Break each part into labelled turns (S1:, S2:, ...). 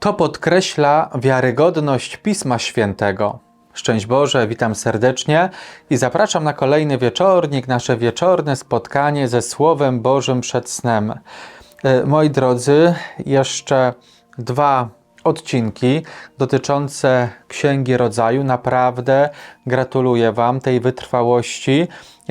S1: To podkreśla wiarygodność Pisma Świętego. Szczęść Boże, witam serdecznie i zapraszam na kolejny wieczornik, nasze wieczorne spotkanie ze Słowem Bożym przed snem. E, Moi drodzy, jeszcze dwa odcinki dotyczące Księgi Rodzaju. Naprawdę gratuluję Wam tej wytrwałości.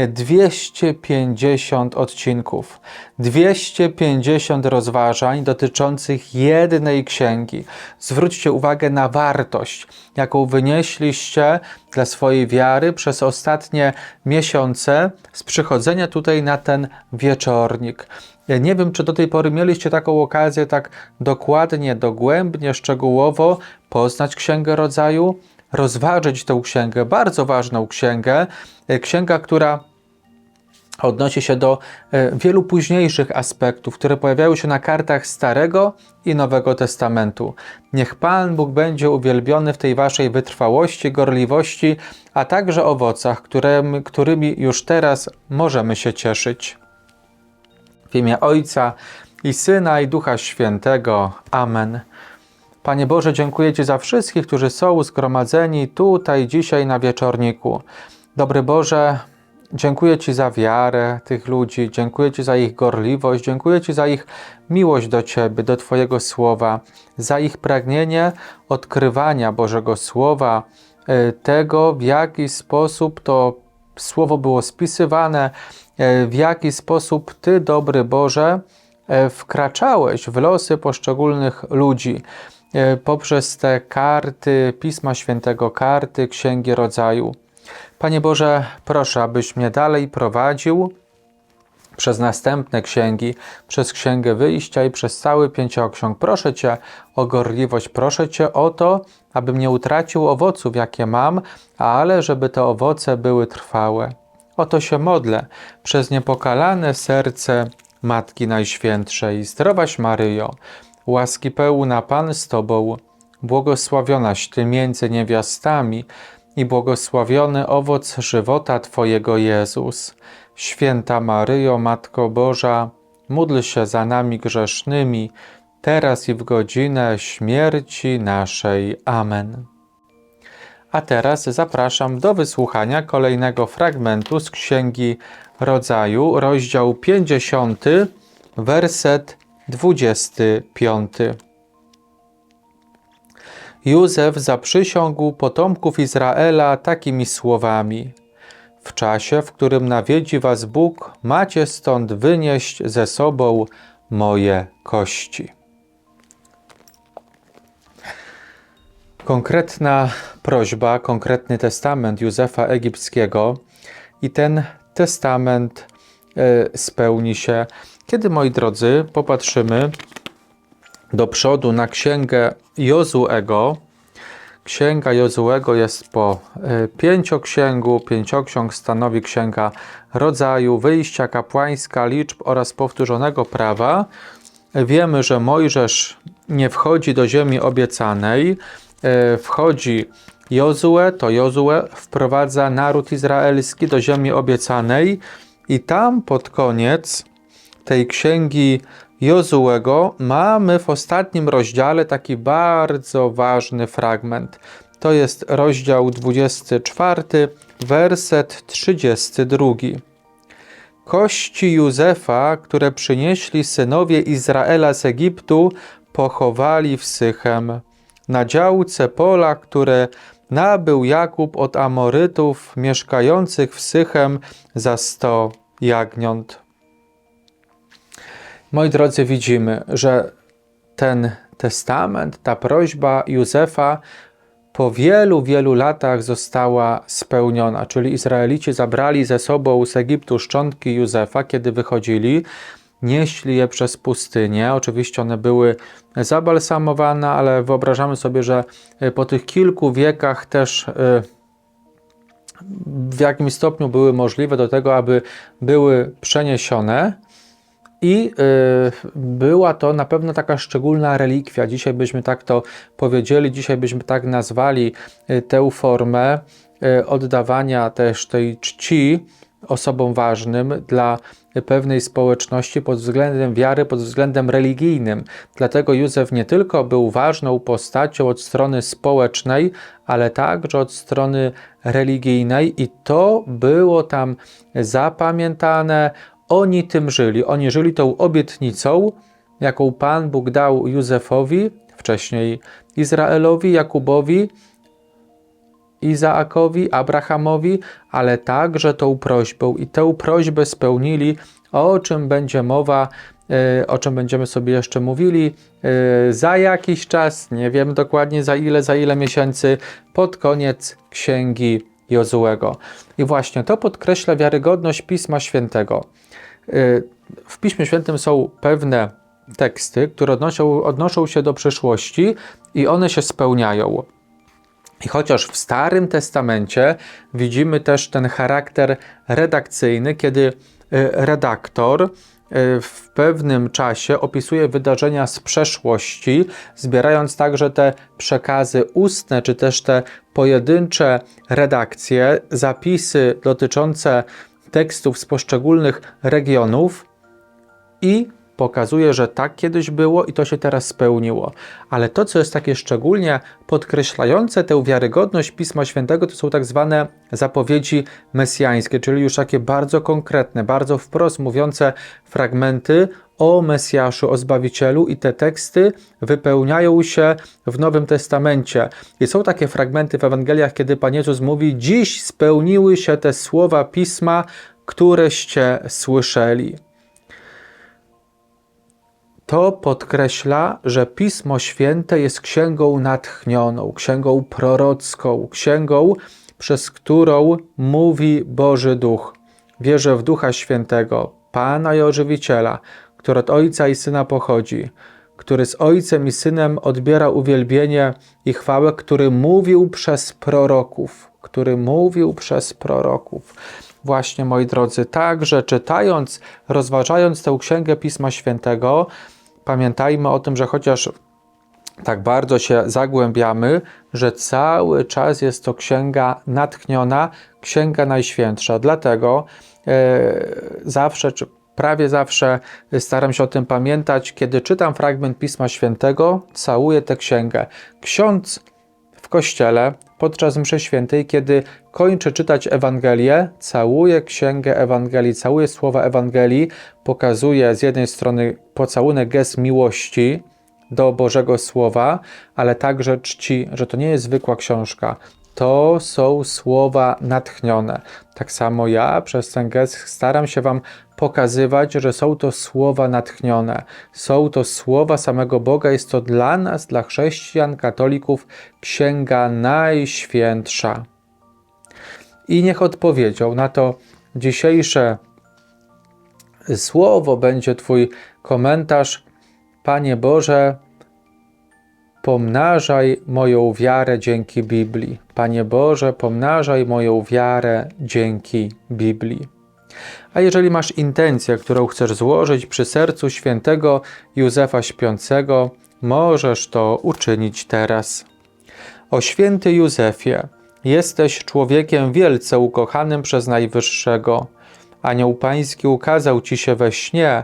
S1: 250 odcinków, 250 rozważań dotyczących jednej księgi. Zwróćcie uwagę na wartość, jaką wynieśliście dla swojej wiary przez ostatnie miesiące z przychodzenia tutaj na ten wieczornik. Ja nie wiem, czy do tej pory mieliście taką okazję tak dokładnie, dogłębnie, szczegółowo poznać Księgę Rodzaju, rozważyć tę księgę, bardzo ważną księgę, e, księga, która odnosi się do e, wielu późniejszych aspektów, które pojawiały się na kartach Starego i Nowego Testamentu. Niech Pan Bóg będzie uwielbiony w tej waszej wytrwałości, gorliwości, a także owocach, którymi, już teraz możemy się cieszyć. W imię Ojca i Syna i Ducha Świętego. Amen. Panie Boże, dziękuję Ci za wszystkich, którzy są zgromadzeni tutaj dzisiaj na wieczorniku. Dobry Boże, dziękuję Ci za wiarę tych ludzi, dziękuję Ci za ich gorliwość, dziękuję Ci za ich miłość do Ciebie, do Twojego Słowa, za ich pragnienie odkrywania Bożego Słowa, e, tego w jaki sposób to Słowo było spisywane, e, w jaki sposób Ty, dobry Boże, e, wkraczałeś w losy poszczególnych ludzi poprzez te karty Pisma Świętego, karty Księgi Rodzaju. Panie Boże, proszę, abyś mnie dalej prowadził przez następne księgi, przez Księgę Wyjścia i przez cały pięcioksiąg. Proszę Cię o gorliwość, proszę Cię o to, abym nie utracił owoców, jakie mam, ale żeby te owoce były trwałe. O to się modlę przez niepokalane serce Matki Najświętszej. Zdrowaś Maryjo, łaski pełna Pan z Tobą, błogosławionaś Ty między niewiastami i błogosławiony owoc żywota Twojego Jezus. Święta Maryjo, Matko Boża, módl się za nami grzesznymi, teraz i w godzinę śmierci naszej. Amen. A teraz zapraszam do wysłuchania kolejnego fragmentu z Księgi Rodzaju, rozdział 50, werset 25. Józef zaprzysiągł potomków Izraela takimi słowami: W czasie, w którym nawiedzi was Bóg, macie stąd wynieść ze sobą moje kości. Konkretna prośba, konkretny testament Józefa Egipskiego i ten testament e, spełni się, kiedy, moi drodzy, popatrzymy do przodu na księgę Jozuego. Księga Jozuego jest po e, pięcioksięgu. Pięcioksiąg stanowi księga rodzaju, wyjścia kapłańska, liczb oraz powtórzonego prawa. Wiemy, że Mojżesz nie wchodzi do ziemi obiecanej, e, wchodzi Jozue, to Jozue wprowadza naród izraelski do ziemi obiecanej i tam pod koniec tej księgi Jozuego mamy w ostatnim rozdziale taki bardzo ważny fragment. To jest rozdział 24, werset 32. Kości Józefa, które przynieśli synowie Izraela z Egiptu, pochowali w Sychem, na działce pola, które nabył Jakub od Amorytów mieszkających w Sychem za sto jagniąt. Moi drodzy, widzimy, że ten testament, ta prośba Józefa po wielu, wielu latach została spełniona. Czyli Izraelici zabrali ze sobą z Egiptu szczątki Józefa, kiedy wychodzili, nieśli je przez pustynię. Oczywiście one były zabalsamowane, ale wyobrażamy sobie, że po tych kilku wiekach też y, w jakimś stopniu były możliwe do tego, aby były przeniesione. I y, była to na pewno taka szczególna relikwia. Dzisiaj byśmy tak to powiedzieli, dzisiaj byśmy tak nazwali y, tę formę y, oddawania też tej czci osobą ważnym dla pewnej społeczności pod względem wiary, pod względem religijnym. Dlatego Józef nie tylko był ważną postacią od strony społecznej, ale także od strony religijnej, i to było tam zapamiętane. Oni tym żyli, oni żyli tą obietnicą, jaką Pan Bóg dał Józefowi, wcześniej Izraelowi, Jakubowi, Izaakowi, Abrahamowi, ale także tą prośbą. I tę prośbę spełnili, o czym będzie mowa, e, o czym będziemy sobie jeszcze mówili e, za jakiś czas, nie wiem dokładnie za ile, za ile miesięcy, pod koniec księgi Jozułego. I właśnie to podkreśla wiarygodność Pisma Świętego. E, w Piśmie Świętym są pewne teksty, które odnoszą, odnoszą się do przyszłości i one się spełniają. I chociaż w Starym Testamencie widzimy też ten charakter redakcyjny, kiedy e, redaktor e, w pewnym czasie opisuje wydarzenia z przeszłości, zbierając także te przekazy ustne, czy też te pojedyncze redakcje, zapisy dotyczące tekstów z poszczególnych regionów i pokazuje, że tak kiedyś było i to się teraz spełniło. Ale to, co jest takie szczególnie podkreślające tę wiarygodność Pisma Świętego, to są tak zwane zapowiedzi mesjańskie, czyli już takie bardzo konkretne, bardzo wprost mówiące fragmenty o Mesjaszu, o Zbawicielu i te teksty wypełniają się w Nowym Testamencie. I są takie fragmenty w Ewangeliach, kiedy Pan Jezus mówi: Dziś spełniły się te słowa Pisma, któreście słyszeli. To podkreśla, że Pismo Święte jest księgą natchnioną, księgą prorocką, księgą, przez którą mówi Boży Duch. Wierzę w Ducha Świętego, Pana i Ożywiciela, który od Ojca i Syna pochodzi, który z Ojcem i Synem odbiera uwielbienie i chwałę, który mówił przez proroków, który mówił przez proroków. Właśnie, moi drodzy, także czytając, rozważając tę księgę Pisma Świętego, pamiętajmy o tym, że chociaż tak bardzo się zagłębiamy, że cały czas jest to księga natchniona, księga najświętsza. Dlatego e, zawsze, czy prawie zawsze staram się o tym pamiętać, kiedy czytam fragment Pisma Świętego, całuję tę księgę. Ksiądz w kościele podczas mszy świętej, kiedy kończę czytać Ewangelię, całuję księgę Ewangelii, całuję słowa Ewangelii, pokazuję z jednej strony pocałunek gest miłości do Bożego Słowa, ale także czci, że to nie jest zwykła książka, to są słowa natchnione. Tak samo ja przez ten gest staram się Wam pokazywać, że są to słowa natchnione. Są to słowa samego Boga. Jest to dla nas, dla chrześcijan, katolików, księga najświętsza. I niech odpowiedzią na to dzisiejsze słowo będzie Twój komentarz. Panie Boże, pomnażaj moją wiarę dzięki Biblii. Panie Boże, pomnażaj moją wiarę dzięki Biblii. A jeżeli masz intencję, którą chcesz złożyć przy sercu świętego Józefa Śpiącego, możesz to uczynić teraz. O święty Józefie, jesteś człowiekiem wielce ukochanym przez Najwyższego. Anioł Pański ukazał ci się we śnie,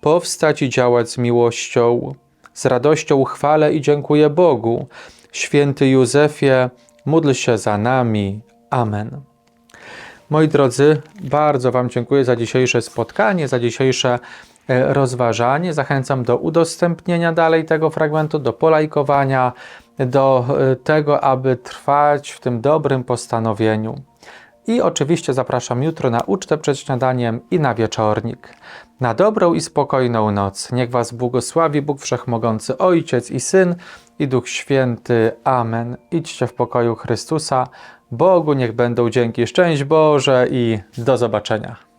S1: powstać i działać z miłością. Z radością chwalę i dziękuję Bogu. Święty Józefie, módl się za nami. Amen. Moi drodzy, bardzo Wam dziękuję za dzisiejsze spotkanie, za dzisiejsze e, rozważanie. Zachęcam do udostępnienia dalej tego fragmentu, do polajkowania, do e, tego, aby trwać w tym dobrym postanowieniu. I oczywiście zapraszam jutro na ucztę przed śniadaniem i na wieczornik. Na dobrą i spokojną noc. Niech Was błogosławi Bóg Wszechmogący, Ojciec i Syn i Duch Święty. Amen. Idźcie w pokoju Chrystusa. Bogu niech będą dzięki, szczęść Boże i do zobaczenia.